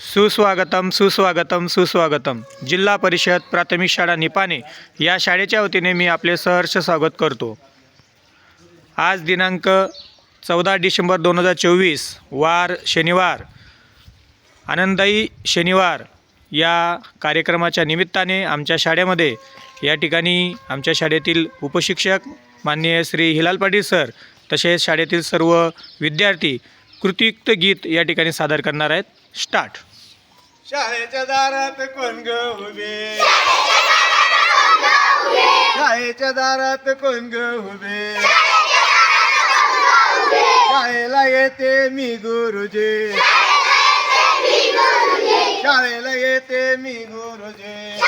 सुस्वागतम सुस्वागतम सुस्वागतम. जिल्हा परिषद प्राथमिक शाळा निपाणे. या शाळेच्या वतीने मी आपले सहर्ष स्वागत करतो. आज दिनांक चौदा डिसेंबर दोन हजार चोवीस वार शनिवार. आनंददायी शनिवार या कार्यक्रमाच्या निमित्ताने आमच्या शाळेमध्ये या ठिकाणी आमच्या शाळेतील उपशिक्षक माननीय श्री हिलाल पाटील सर तसेच शाळेतील सर्व विद्यार्थी कृतियुक्त गीत या ठिकाणी सादर करणार आहेत. स्टार्ट. शाळेच्या दारात कोण ग उभे? शाळेच्या दारात कोण ग उभे? शाळेला येते मी गुरुजी. शाळेला येते मी गुरुजी.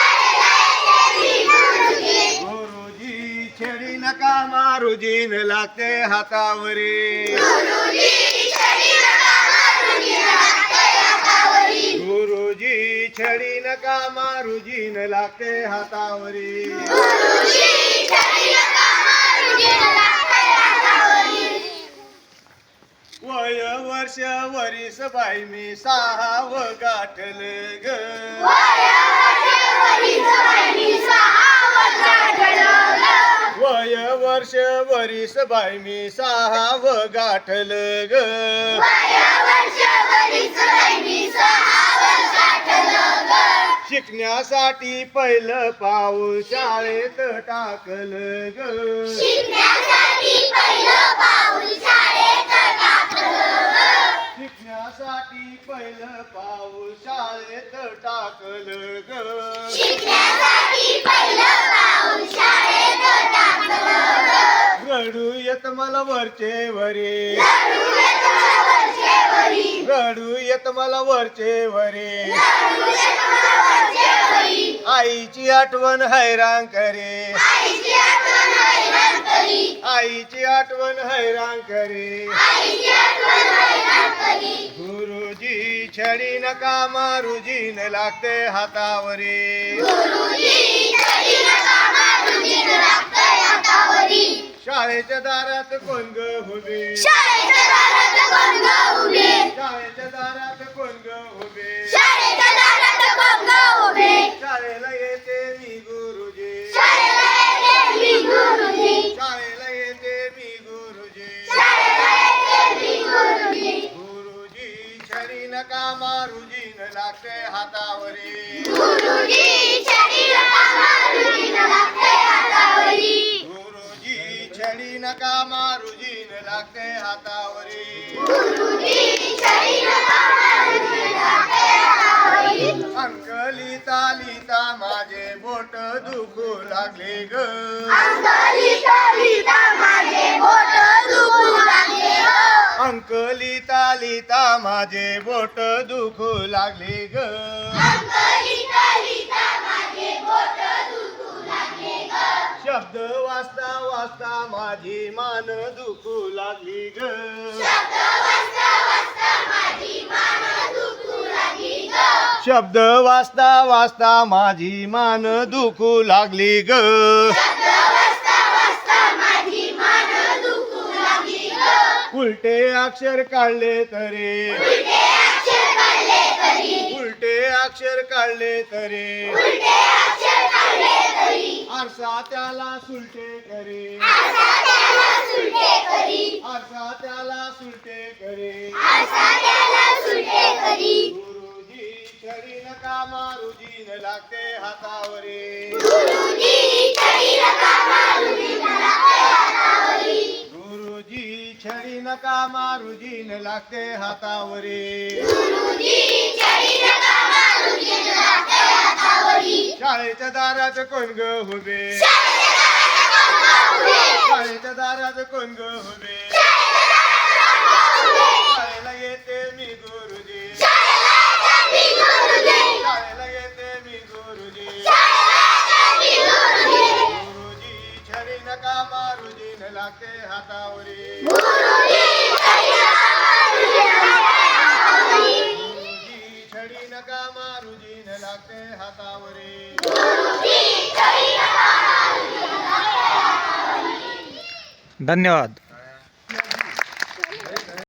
गुरुजी छेडी नका मारुजीन लागते हातावरी. गुरुजी छडी नका मारुजीन लागते हातावरी. वय वर्ष वरीस बाई मी सहाव गाठल ग. वय वर्ष वरीस बाई मी सहाव गाठल ग. शिकण्यासाठी पहिलं पाऊल शाळेत टाकल ग. शिकण्यासाठी पहिलं पाऊल शाळेत टाकल ग. रडू येत मला वरचे वरे. रडू येत मला वरचे वरे आईची आठवण हैराण करे. आईची आठवण हैराण करे. गुरुजी छडी नका मारुजी न लागते हातावरी. शाळेच्या दारात कोण ग उभे. शाळेच्या दारात कोण ग उभे. शाळेला येते मी गुरुजी. शाळेला येते मी गुरुजी. गुरुजी. छडी नका मारुजी न लागते हातावरी. गुरुजी हातावरी अंक लिहिता माझे बोट दुखू लागले ग। अंकली तालिता माझे बोट दुखू लागले ग। शब्द वाचता वाचता माझी मान दुखू लागली ग. शब्द वाचता वाचता माझी मान दुखू लागली ग. उलटे अक्षर काढले तरी. उलटे अक्षर काढले तरी. आरसा त्याला सुलटे करे. आरसा त्याला सुलटे करे. गुरुजी छडी नका मारुजी न लागते हातावरी. गुरुजी छडी नका मारुजी न लागते हातावरी. शाळेच्या दारात कोण ग उभे शाळेच्या दारात कोण ग उभे शाळेला येते मी गुरुजी. शाळेला येते मी गुरुजी. गुरुजी. नका मारुजी न लागते हातावरी. मारुजी हातावरी. धन्यवाद.